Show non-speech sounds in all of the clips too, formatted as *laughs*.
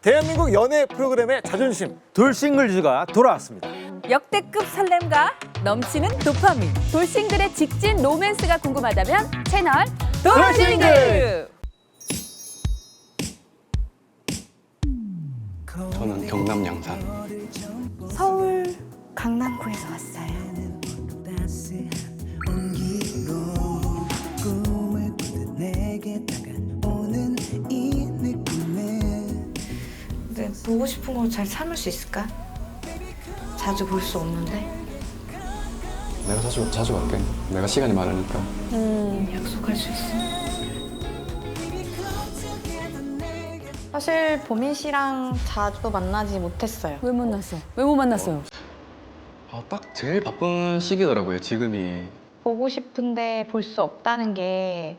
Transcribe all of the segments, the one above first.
대한민국 연애 프로그램의 자존심 돌싱글즈가 돌아왔습니다. 역대급 설렘과 넘치는 도파민. 돌싱글의 직진 로맨스가 궁금하다면 채널 돌싱글. 저는 경남 양산. 서울 강남구에서 왔어요. 싶은 걸잘 참을 수 있을까? 자주 볼 수 없는데 내가 자주 자주 갈게. 내가 시간이 많으니까. 약속할 수 있어. 사실 보민 씨랑 자주 만나지 못했어요. 왜 만났어? 왜 못 만났어요? 아, 딱 제일 바쁜 시기더라고요. 지금이 보고 싶은데 볼 수 없다는 게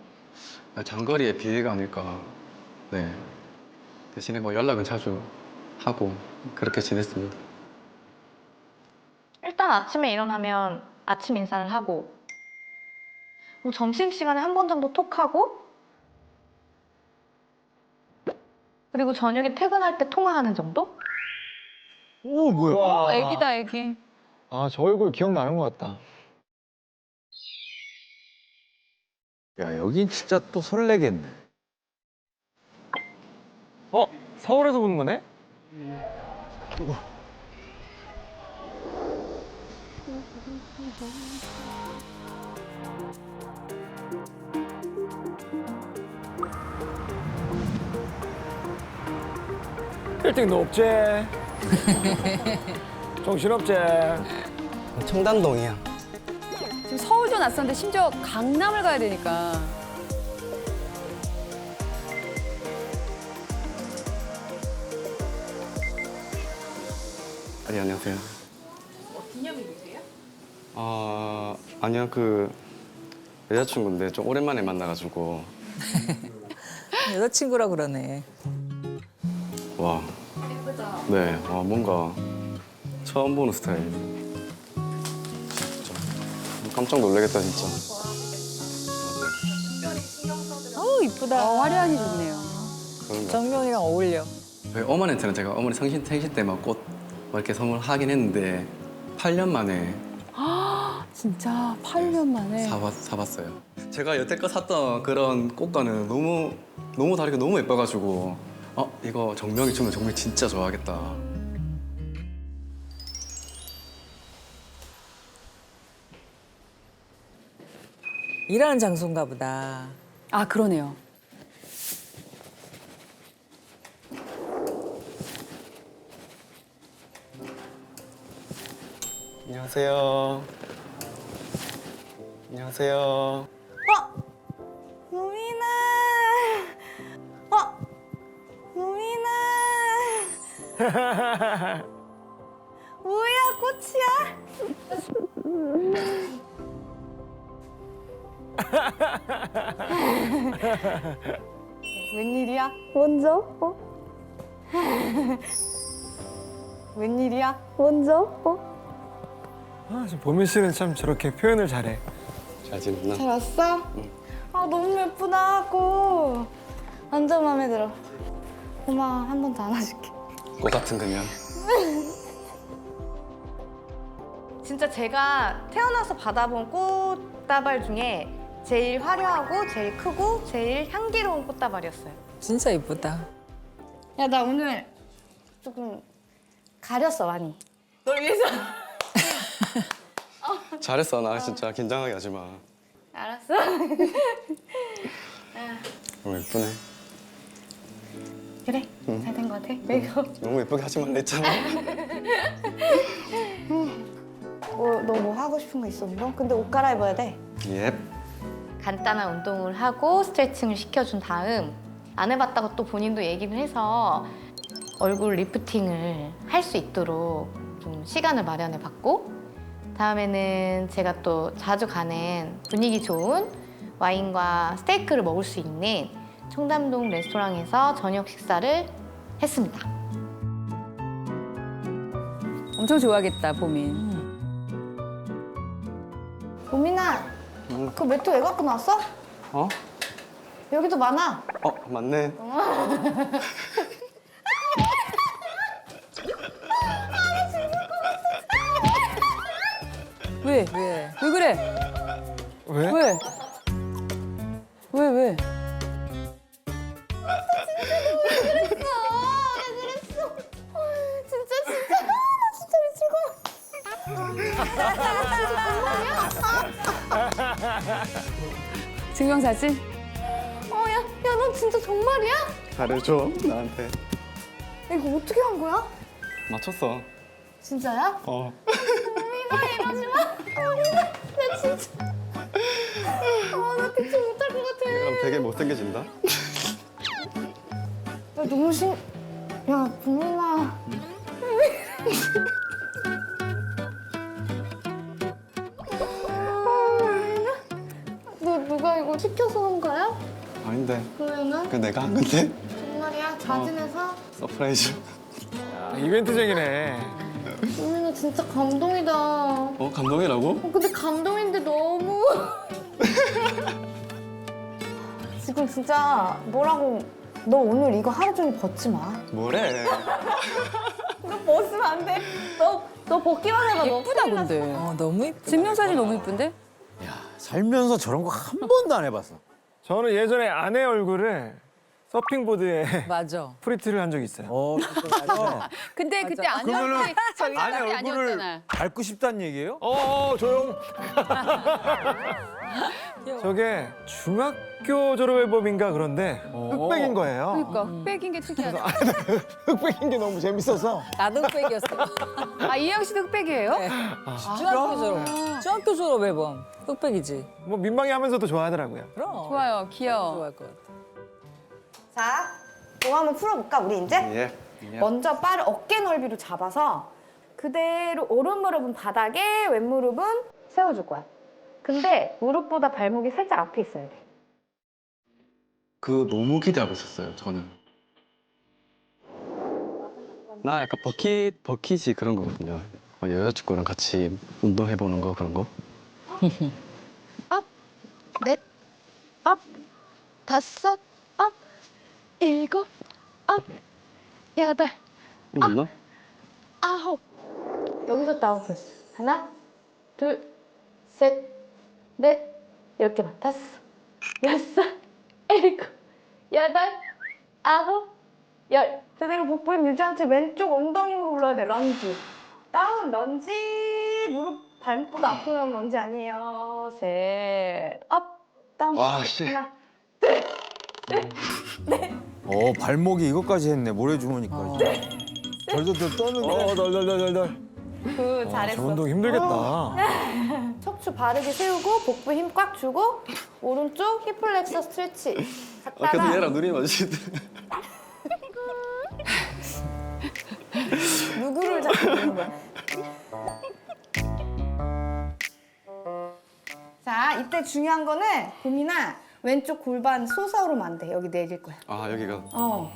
장거리의 비애가 아닐까. 네. 대신에 뭐 연락은 자주 하고 그렇게 지냈습니다. 일단 아침에 일어나면 아침 인사를 하고 뭐 점심시간에 한 번 정도 톡하고 그리고 저녁에 퇴근할 때 통화하는 정도? 오 뭐야? 애기다 애기. 아, 저 얼굴 기억나는 것 같다. 야 여긴 진짜 또 설레겠네. 어? 서울에서 보는 거네? 빌딩도 없지 *laughs* 정신없지 청담동이야. 지금 서울도 낯선데 심지어 강남을 가야 되니까. 아니 안녕하세요. 기념일이세요? 아 아니요 그 여자친구인데 좀 오랜만에 만나가지고 *laughs* 여자친구라 그러네. 와. 네, 와 뭔가 처음 보는 스타일. 진짜 깜짝 놀라겠다 진짜. 어우 이쁘다. 어, 화려하니 좋네요. 정면이랑 어울려. 저희 어머니한테는 제가 어머니 생신 생신 때막 꽃 이렇게 선물하긴 했는데 8년 만에 *gasps* 진짜 8년 만에. 사봤, 사봤어요. 제가 여태껏 샀던 그런 꽃과는 너무 너무 다르게 너무 예뻐가지고 어 이거 정명이 주면 정말 진짜 좋아하겠다. 일하는 장소인가 보다. 아 그러네요. 안녕하세요. 안녕하세요. 우민아, 어, 우민아, *laughs* 뭐야 꽃이야? 웬일이야? 먼저? 어? 웬일이야? 먼저? 어? 아, 저 보민 씨는 참 저렇게 표현을 잘해 잘 지냈나? 잘 왔어? 아 너무 예쁘다 고 완전 마음에 들어 고마워 한 번 더 안아줄게 꽃 같은 그냥. *laughs* 진짜 제가 태어나서 받아본 꽃다발 중에 제일 화려하고 제일 크고 제일 향기로운 꽃다발이었어요. 진짜 이쁘다. 야 나 오늘 조금 가렸어 많이 널 위해서 잘했어 나 진짜 긴장하게 하지 마. 알았어? *laughs* 너무 예쁘네. 그래 잘된거 같아 메이크업 너무 예쁘게 하지 말라 했잖아. 뭐, 너 뭐 하고 싶은 거 있어 운동? 근데 옷 갈아입어야 돼 예. 간단한 운동을 하고 스트레칭을 시켜준 다음 안 해봤다고 또 본인도 얘기를 해서 얼굴 리프팅을 할 수 있도록 좀 시간을 마련해 봤고 다음에는 제가 또 자주 가는 분위기 좋은 와인과 스테이크를 먹을 수 있는 청담동 레스토랑에서 저녁 식사를 했습니다. 엄청 좋아하겠다 보민. 우민아 그 매트 왜 갖고 나왔어? 어? 여기도 많아 어 맞네. *laughs* 왜 왜? 증명사진? 어야, 야 너 진짜 정말이야? 잘해줘 나한테 이거 어떻게 한 거야? 맞췄어 진짜야? 어. 미나이 마지막. 미나, 나 진짜. 그럼 되게 못생겨진다. 야, 너무 신. 야, 국민아. 너 누가 이거 시켜서 한 거야? 아닌데. 그러면은 그 내가 한 건데. 정말이야 자진해서 서프라이즈. 아, 이벤트적이네. 국민아 진짜 감동이다. 어, 어 감동이라고? 근데 감동인데 너무 *laughs* 지금 진짜 뭐라고 너 오늘 이거 하루 종일 벗지 마. 뭐래? 너 벗으면 안 돼. 너, 너 벗기만 해봐. 너 예쁘다 큰일 근데. 어, 너무 이쁘다. 증명사진 너무 이쁜데? 야 살면서 저런 거 한 번도 안 해봤어. 저는 예전에 아내 얼굴을 서핑보드에 맞아. *laughs* 프리트를 한 적이 있어요. 어, 맞아. *laughs* 근데 그때 저기 아내 얼굴을 아니었잖아. 밟고 싶다는 얘기예요? 어, 어 조용. *laughs* 저게 중학교 졸업 앨범인가 그런데 흑백인 거예요. 그러니까 흑백인 게 특이하다. *laughs* 흑백인 게 너무 재밌어서. 나도 흑백이었어. 아 이영 씨도 흑백이에요? 네. 중학교 졸업. 중학교 졸업 앨범. 흑백이지. 뭐 민망해 하면서도 좋아하더라고요. 그럼. 좋아요, 귀여워. 좋아할 것 같아. 자, 이거 한번 풀어볼까 우리 이제? 예. 먼저 발을 어깨 넓이로 잡아서 그대로 오른 무릎은 바닥에 왼 무릎은 세워줄 거야. 근데 무릎보다 발목이 살짝 앞에 있어야 돼. 그 너무 기대하고 있었어요 저는. 나 약간 버킷 버킷이 그런 거거든요. 어, 여자친구랑 같이 운동해 보는 거 그런 거. *laughs* 넷, 업, 다섯, 업, 일곱, 업, 여덟, 맞나? 아홉. 여기서 다운 플러스. 하나, 둘, 셋, 넷, 이렇게만. 다섯, 여섯, 일곱, 여덟, 아홉, 열. 제대로 복부에 유지한 채 왼쪽 엉덩이 힘을 올려야 돼. 런지. 다운, 런지. 무릎, 발목보다 아프면 런지 아니에요. 셋, 업, 다운. 와 씨. 하나, 어 발목이 이것까지 했네 모래 주머니까지. 덜덜덜 떠는데. 어, 널널널널널. 그저 잘했어. 운동 힘들겠다. 척추 바르게 세우고 복부 힘 꽉 주고 오른쪽 힙플렉서 스트레치. 아, 갔다가 계속 얘랑 눈이 마주치는데. 누구를 *laughs* 잡고 있는 거야? 자, 이때 중요한 거는 고민아 왼쪽 골반 솟아오르면 안 돼. 여기 내릴 거야. 아 여기가 어.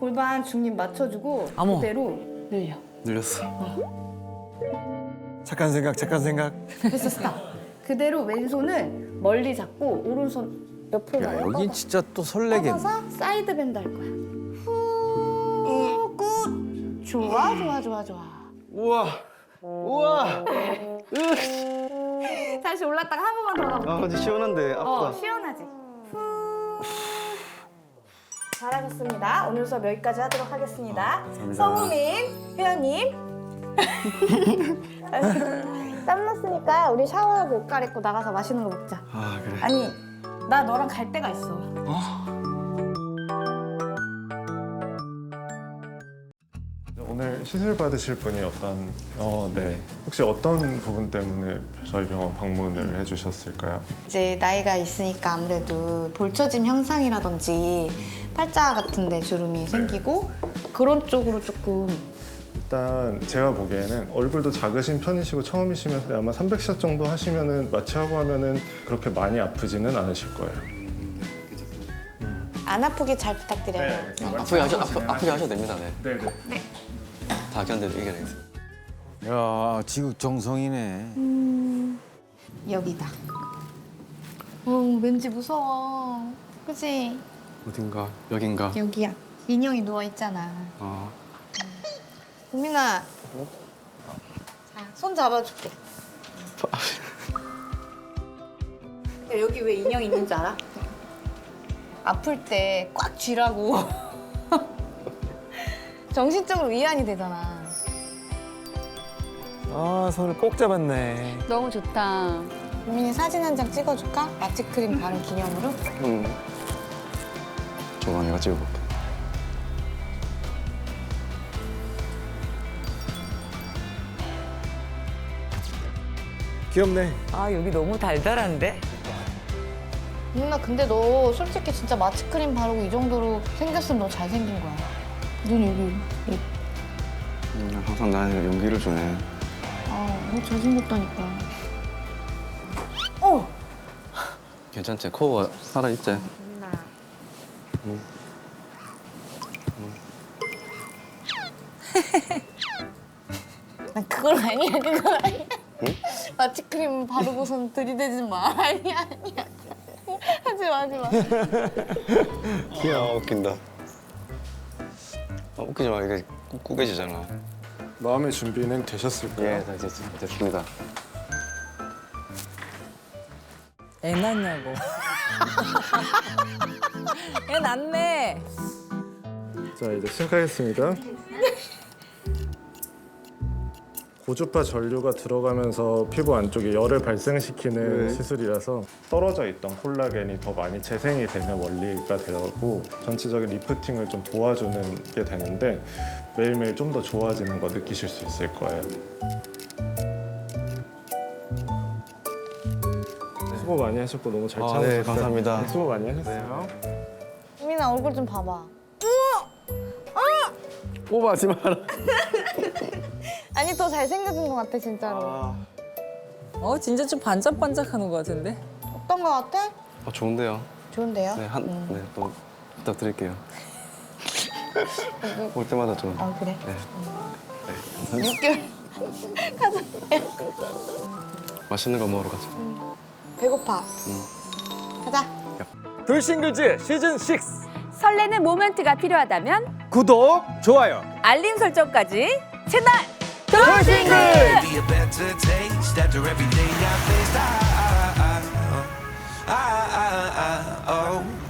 골반 중립 맞춰주고. 그대로 늘려. 늘렸어. 착한 생각, 착한 생각. 됐어, 스탑. 그대로 왼손을 멀리 잡고 오른손 옆으로 야. 여긴 진짜 또 설레겠네. 뻗어서 사이드 밴드 할 거야. 후, 굿. 좋아, 좋아, 좋아, 좋아. 우와. 우와. 다시 올랐다가 한 번만 더 가볼게. 아 근데 시원한데 아프다. 어, 시원하지? 후. 잘하셨습니다. 오늘 수업 여기까지 하도록 하겠습니다. 성우민, 회원님. *laughs* 땀 났으니까 우리 샤워하고 옷 갈아입고 나가서 맛있는 거 먹자. 아 그래. 아니, 나 너랑 갈 데가 있어. 오늘 시술 받으실 분이 어떤 어, 네. 혹시 어떤 부분 때문에 저희 병원 방문을 해주셨을까요? 이제 나이가 있으니까 아무래도 볼처짐 현상이라든지 팔자 같은 데 주름이 생기고 그런 쪽으로 조금 일단 제가 보기에는 얼굴도 작으신 편이시고 처음이시면 아마 300샷 정도 하시면은 마취하고 하면은 그렇게 많이 아프지는 않으실 거예요. 안 아프게 잘 부탁드려요. 아프게 하셔 아프, 아프게 하셔도 됩니다. 네. 네. 다 견뎌 이겨내겠습니다. 야 지극정성이네. 여기다. 어, 왠지 무서워. 그치? 어딘가 여긴가. 여기야. 인형이 누워 있잖아. 어. 국민아. 자, 손 잡아줄게. 야, 여기 왜 인형 있는 줄 알아? 아플 때 꽉 쥐라고. *laughs* 정신적으로 위안이 되잖아. 아 손을 꼭 잡았네. 너무 좋다. 유민이 사진 한 장 찍어줄까? 마취크림 바른 기념으로? 응. 조만 내가 찍어볼게. 귀엽네. 아 여기 너무 달달한데? 유민아 근데 너 솔직히 진짜 마취크림 바르고 이 정도로 생겼으면 너 잘생긴 거야. 눈 여기. 음, 항상 나한테 용기를 주네. 아, 너 잘생겼다니까. 괜찮지? 코어가 살아있지? *laughs* 난 그건 아니야, 그건 아니야. 마취크림 바르고선 들이대지 마. *laughs* 아니야, 아니야. 하지 마, 하지 마. 귀여워, 웃긴다. 아, 웃기지 마, 이게 꾸- 꾸겨지잖아. 마음의 준비는 되셨을까요? 예, 다 됐, 됐습니다. 애 낳냐고. *laughs* 애 낳네. 자 이제 시작하겠습니다. 고주파 전류가 들어가면서 피부 안쪽에 열을 발생시키는 시술이라서 떨어져 있던 콜라겐이 더 많이 재생이 되는 원리가 되고 전체적인 리프팅을 좀 도와주는 게 되는데 매일매일 좀 더 좋아지는 거 느끼실 수 있을 거예요. 수고 많이 하셨고 너무 잘 아, 참으셨어요. 네, 감사합니다. 수고 많이 하셨어요. 유민아, 얼굴 좀 봐봐. 뽑아지 마라. *laughs* 아니, 더 잘생겨진 것 같아, 진짜로. 어 진짜 좀 반짝반짝하는 것 같은데? 어떤 것 같아? 아, 좋은데요? 좋은데요? 네, 한, 음. 네, 또 부탁드릴게요. *laughs* 올 때마다 좀. 아, 그래? 네. 6개월. *laughs* 맛있는 거 먹으러 가자. 배고파. 가자. 돌싱글즈 시즌 6 설레는 모멘트가 필요하다면 구독 좋아요. 알림 설정까지 채널 Sourcing Good! Be a better taste after everything I faced. I, I, I, I, I, I, oh.